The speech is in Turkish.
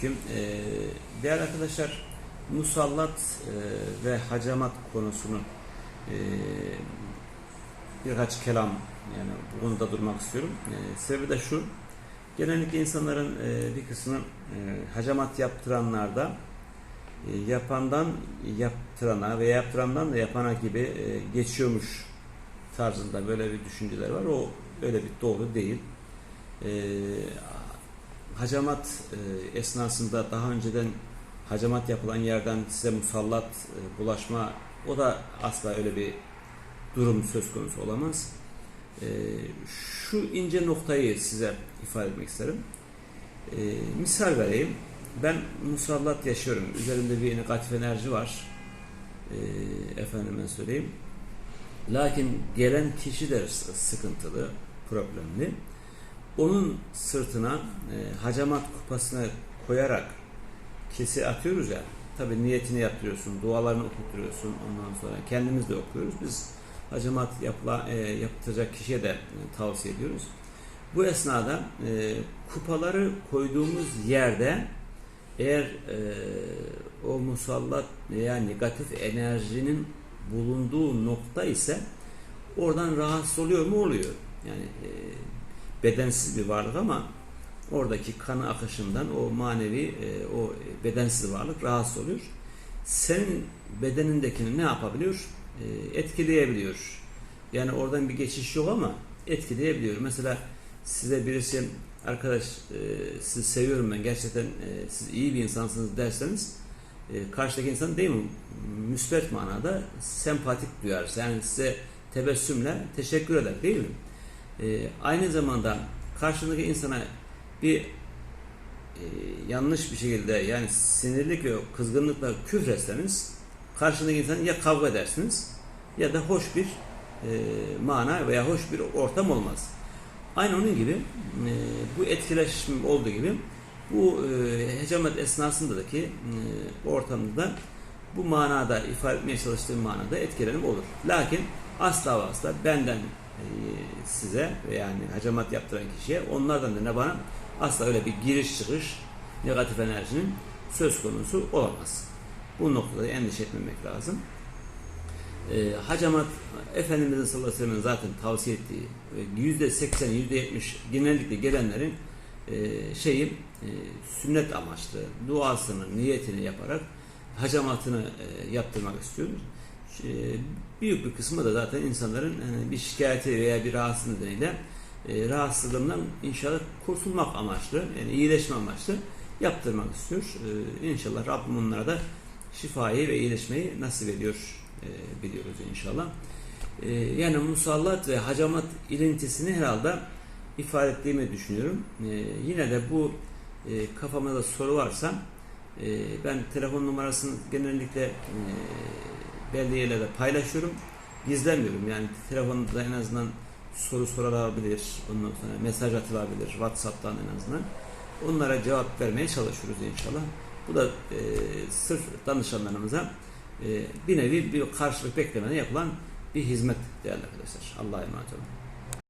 Selamünaleyküm. Ee, değerli arkadaşlar, musallat e, ve hacamat konusunu e, birkaç kelam yani bu konuda durmak istiyorum. E, sebebi de şu, genellikle insanların e, bir kısmı e, hacamat yaptıranlarda e, yapandan yaptırana ve yaptırandan da yapana gibi e, geçiyormuş tarzında böyle bir düşünceler var. O öyle bir doğru değil. E, hacamat e, esnasında daha önceden hacamat yapılan yerden size musallat e, bulaşma o da asla öyle bir durum söz konusu olamaz. E, şu ince noktayı size ifade etmek isterim. E, misal vereyim. Ben musallat yaşıyorum. Üzerimde bir negatif enerji var. E, efendime söyleyeyim. Lakin gelen kişi de sıkıntılı, problemli. Onun sırtına e, hacamat kupasını koyarak kesi atıyoruz ya. Tabi niyetini yaptırıyorsun, dualarını okutturuyorsun. Ondan sonra kendimiz de okuyoruz. Biz hacamat yapla, e, yaptıracak kişiye de e, tavsiye ediyoruz. Bu esnada e, kupaları koyduğumuz yerde eğer e, o musallat veya negatif enerjinin bulunduğu nokta ise oradan rahatsız oluyor mu? Oluyor. Yani e, bedensiz bir varlık ama oradaki kanı akışından o manevi, e, o bedensiz varlık rahatsız oluyor. Senin bedenindekini ne yapabiliyor? E, etkileyebiliyor. Yani oradan bir geçiş yok ama etkileyebiliyor. Mesela size birisi arkadaş e, sizi seviyorum ben gerçekten siz iyi bir insansınız derseniz karşıdaki insan değil mi? Müsbet manada sempatik duyar. Yani size tebessümle teşekkür eder değil mi? E, aynı zamanda karşındaki insana bir e, yanlış bir şekilde yani sinirlik ve kızgınlıkla küfretseniz karşındaki insan ya kavga edersiniz ya da hoş bir e, mana veya hoş bir ortam olmaz. Aynı onun gibi e, bu etkileşim olduğu gibi bu e, hecamet esnasındaki e, ortamda da bu manada ifade etmeye çalıştığım manada etkilenim olur. Lakin asla ve asla benden size ve yani hacamat yaptıran kişiye onlardan da ne bana asla öyle bir giriş çıkış negatif enerjinin söz konusu olamaz. Bu noktada endişe etmemek lazım. E, hacamat Efendimizin sallallahu aleyhi ve sellem'in zaten tavsiye ettiği yüzde seksen, yüzde yetmiş genellikle gelenlerin e, şeyi e, sünnet amaçlı duasını, niyetini yaparak hacamatını e, yaptırmak istiyoruz. E, büyük bir kısmı da zaten insanların yani bir şikayeti veya bir rahatsızlığı nedeniyle e, rahatsızlığından inşallah kurtulmak amaçlı, yani iyileşme amaçlı yaptırmak istiyor. E, inşallah Rabbim onlara da şifayı ve iyileşmeyi nasip ediyor e, biliyoruz inşallah. E, yani musallat ve hacamat ilintisini herhalde ifade ettiğimi düşünüyorum. E, yine de bu e, kafamda soru varsa e, ben telefon numarasını genellikle e, belli yerlerde paylaşıyorum. Gizlemiyorum. Yani telefonda en azından soru sorulabilir. Ondan sonra mesaj atılabilir. Whatsapp'tan en azından. Onlara cevap vermeye çalışıyoruz inşallah. Bu da e, sırf danışanlarımıza e, bir nevi bir karşılık beklemeden yapılan bir hizmet değerli arkadaşlar. Allah'a emanet olun.